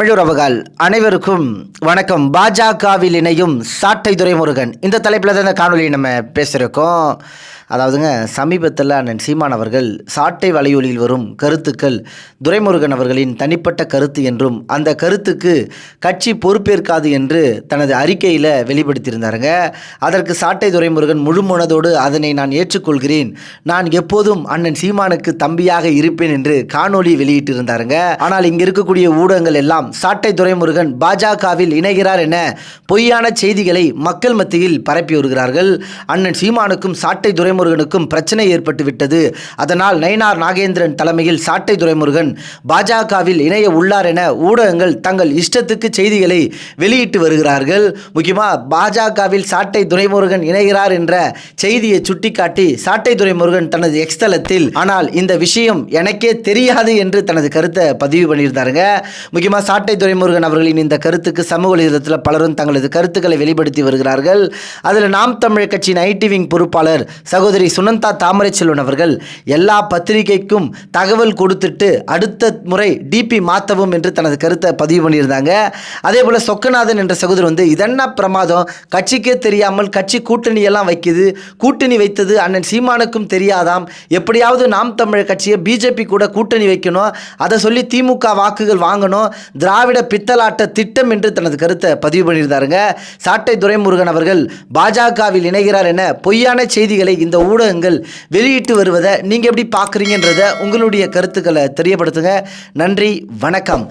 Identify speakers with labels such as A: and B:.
A: தமிழுறவுகள் அனைவருக்கும் வணக்கம். பாஜகவில் இணையும் சாட்டை துரைமுருகன். இந்த தலைப்பில் தான் இந்த காணொலியை நம்ம பேசியிருக்கோம். அதாவதுங்க சமீபத்தில் அண்ணன் சீமான் அவர்கள் சாட்டை வலையொலியில் வரும் கருத்துக்கள் துரைமுருகன் அவர்களின் தனிப்பட்ட கருத்து என்றும் அந்த கருத்துக்கு கட்சி பொறுப்பேற்காது என்று தனது அறிக்கையில் வெளிப்படுத்தியிருந்தாருங்க. அதற்கு சாட்டை துரைமுருகன் முழுமனதோடு அதனை நான் ஏற்றுக்கொள்கிறேன். நான் எப்போதும் அண்ணன் சீமானுக்கு தம்பியாக இருப்பேன் என்று காணொளி வெளியிட்டிருந்தாருங்க. ஆனால் இங்கே இருக்கக்கூடிய ஊடகங்கள் எல்லாம் சாட்டை துரைமுருகன் பாஜகவில் இணைகிறார் என பொய்யான செய்திகளை மக்கள் மத்தியில் பரப்பி வருகிறார்கள். அண்ணன் சீமானுக்கும் சாட்டை துரைமுருகனுக்கும் பிரச்சனை ஏற்பட்டு விட்டது. அதனால் நயினார் நாகேந்திரன் தலைமையில் சாட்டை துரைமுருகன் பாஜகவில் இணைய உள்ளார் என ஊடகங்கள் தங்கள் இஷ்டத்துக்கு செய்திகளை வெளியிட்டு வருகிறார்கள். முக்கியமாக பாஜகவில் சாட்டை துரைமுருகன் இணைகிறார் என்ற செய்தியை சுட்டிக்காட்டி சாட்டை துரைமுருகன் தனது எக்ஸ்தலத்தில் ஆனால் இந்த விஷயம் எனக்கே தெரியாது என்று தனது கருத்தை பதிவு பண்ணியிருந்தாருங்க. முக்கியமாக சாட்டை துரைமுருகன் அவர்களின் இந்த கருத்துக்கு சமூக வலைதளத்தில் பலரும் தங்களது கருத்துக்களை வெளிப்படுத்தி வருகிறார்கள். அதில் நாம் தமிழர் கட்சியின் ஐடி விங் பொறுப்பாளர் சகோதரி சுனந்தா தாமரை செல்வன் அவர்கள் எல்லா பத்திரிகைக்கும் தகவல் கொடுத்துட்டு அடுத்த முறை டிபி மாற்றவும் என்று தனது கருத்தை பதிவு பண்ணியிருந்தாங்க. அதே போல் சொக்கநாதன் என்ற சகோதரர் வந்து இதென்ன பிரமாதம்? கட்சிக்கே தெரியாமல் கட்சி கூட்டணி எல்லாம் வைக்குது. கூட்டணி வைத்தது அண்ணன் சீமானுக்கும் தெரியாதாம். எப்படியாவது நாம் தமிழர் கட்சியை பிஜேபி கூட கூட்டணி வைக்கணும். அதை சொல்லி திமுக வாக்குகள் வாங்கணும். திராவிட பித்தலாட்ட திட்டம் என்று தனது கருத்தை பதிவு பண்ணியிருந்தாருங்க. சாட்டை துரைமுருகன் அவர்கள் பாஜகவில் இணைகிறார் என பொய்யான செய்திகளை இந்த ஊடகங்கள் வெளியிட்டு வருவதை நீங்கள் எப்படி பார்க்குறீங்கன்றத உங்களுடைய கருத்துக்களை தெரியப்படுத்துங்க. நன்றி வணக்கம்.